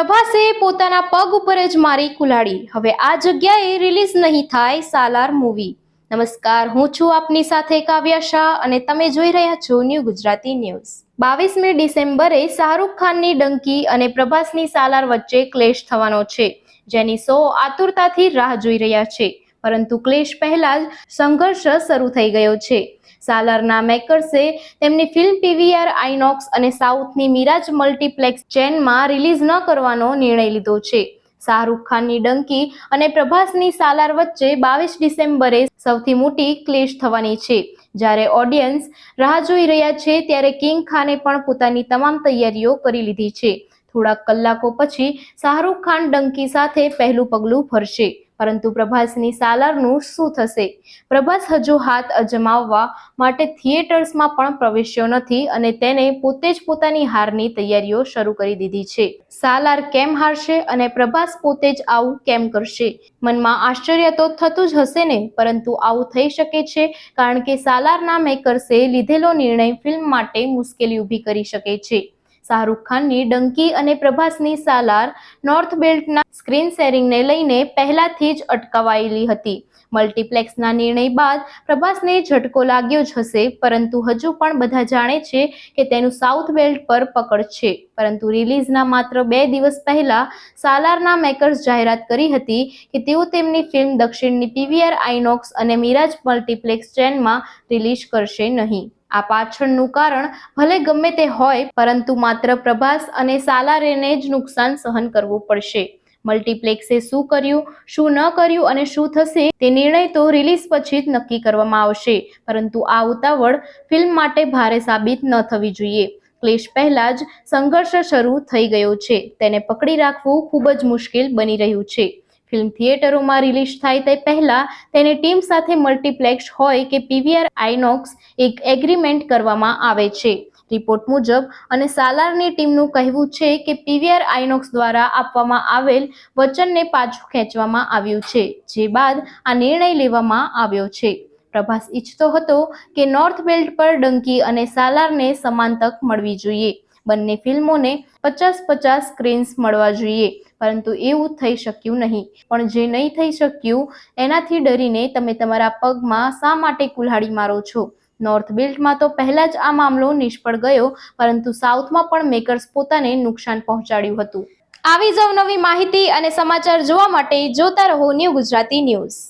પ્રભાસે પોતાના પગ ઉપર જ મારી કુલાડી. હવે આ જગ્યાએ રિલીઝ નહીં થાય સાલાર મૂવી નમસ્કાર, હું છું આપની સાથે કાવ્યા શાહ અને તમે જોઈ રહ્યા છો ન્યૂ ગુજરાતી ન્યૂઝ બાવીસમી ડિસેમ્બરે શાહરૂખ ખાનની ડંકી અને પ્રભાસની સાલાર વચ્ચે ક્લેશ થવાનો છે. જેની સો આતુરતાથી રાહ જોઈ રહ્યા છે. પરંતુ ક્લેશ પહેલા જ સંઘર્ષ શરૂ થઈ ગયો છે. સાલારના મેકર્સે તેમની ફિલ્મ પીવીઆર આઇનોક્સ અને સાઉથની મિરાજ મલ્ટીપ્લેક્સ ચેનમાં રિલીઝ ન કરવાનો નિર્ણય લીધો છે. શાહરૂખ ખાનની ડંકી અને પ્રભાસની સાલાર વચ્ચે બાવીસ ડિસેમ્બરે સૌથી મોટી ક્લેશ થવાની છે. જ્યારે ઓડિયન્સ રાહ જોઈ રહ્યા છે ત્યારે કિંગ ખાને પણ પોતાની તમામ તૈયારીઓ કરી લીધી છે. થોડાક કલાકો પછી શાહરૂખ ખાન ડંકી સાથે પહેલું પગલું ભરશે. પરંતુ પ્રભાસની સાલારનું શું થશે? પ્રભાસ હજુ હાથ અજમાવવા માટે થિયેટર્સમાં પણ પ્રવેશ્યો નથી અને તેને પોતે જ પોતાની હારની તૈયારીઓ શરૂ કરી દીધી છે. સાલાર કેમ હારશે અને પ્રભાસ પોતે જ આવું કેમ કરશે? મનમાં આશ્ચર્ય તો થતું જ હશે ને, પરંતુ આવું થઈ શકે છે કારણ કે સાલારના મેકર્સે લીધેલો નિર્ણય ફિલ્મ માટે મુશ્કેલી ઊભી કરી શકે છે. શાહરૂખ ખાનની ડંકી અને પ્રભાસની સાલાર નોર્થ બેલ્ટના સ્ક્રીન શેરિંગને લઈને પહેલાથી જ અટકાવાયેલી હતી. મલ્ટીપ્લેક્સના નિર્ણય બાદ પ્રભાસને ઝટકો લાગ્યો જ હશે, પરંતુ હજુ પણ બધા જાણે છે કે તેનું સાઉથ બેલ્ટ પર પકડ છે. પરંતુ રિલીઝના માત્ર બે દિવસ પહેલા સાલારના મેકર્સ જાહેરાત કરી હતી કે તેઓ તેમની ફિલ્મ દક્ષિણની પીવીઆર આઇનોક્સ અને મિરાજ મલ્ટીપ્લેક્સ ચેનમાં રિલીઝ કરશે નહીં. આ પાછળનું કારણ ભલે ગમે તે હોય, પરંતુ માત્ર પ્રભાસ અને સાલારેને જ નુકસાન સહન કરવું પડશે. મલ્ટીપ્લેક્સે શું કર્યું, શું ન કર્યું અને શું થશે તે નિર્ણય તો રિલીઝ પછી જ નક્કી કરવામાં આવશે. પરંતુ આ ઉતાવળ ફિલ્મ માટે ભારે સાબિત ન થવી જોઈએ. ક્લેશ પહેલા જ સંઘર્ષ શરૂ થઈ ગયો છે. તેને પકડી રાખવું ખૂબ જ મુશ્કેલ બની રહ્યું છે. ફિલ્મ થિયેટરોમાં રિલીઝ થાય તે પહેલા તેની ટીમ સાથે મલ્ટીપ્લેક્સ હોય કે પીવીઆર આઇનોક્સ એક એગ્રીમેન્ટ કરવામાં આવે છે. રિપોર્ટ મુજબ અને સાલારની ટીમનું કહેવું છે કે પીવીઆર આઇનોક્સ દ્વારા આપવામાં આવેલ વચનને પાછું ખેંચવામાં આવ્યું છે, જે બાદ આ નિર્ણય લેવામાં આવ્યો છે. પ્રભાસ ઈચ્છતો હતો કે નોર્થ બેલ્ટ પર ડંકી અને સાલારને સમાન તક મળવી જોઈએ. બંને ફિલ્મોને પચાસ પચાસ સ્ક્રીન્સ મળવા જોઈએ. પરંતુ એવું થઈ શક્યું નહીં. પણ જે નહીં થઈ શક્યું, એનાથી ડરીને તમે તમારા પગમાં શા માટે કુલ્હાડી મારો છો? નોર્થ બિલ્ટમાં તો પહેલા જ આ મામલો નિષ્ફળ ગયો, પરંતુ સાઉથમાં પણ મેકર્સ પોતાને નુકસાન પહોંચાડ્યું હતું. આવી જ અવનવી માહિતી અને સમાચાર જોવા માટે જોતા રહો ન્યૂ ગુજરાતી ન્યૂઝ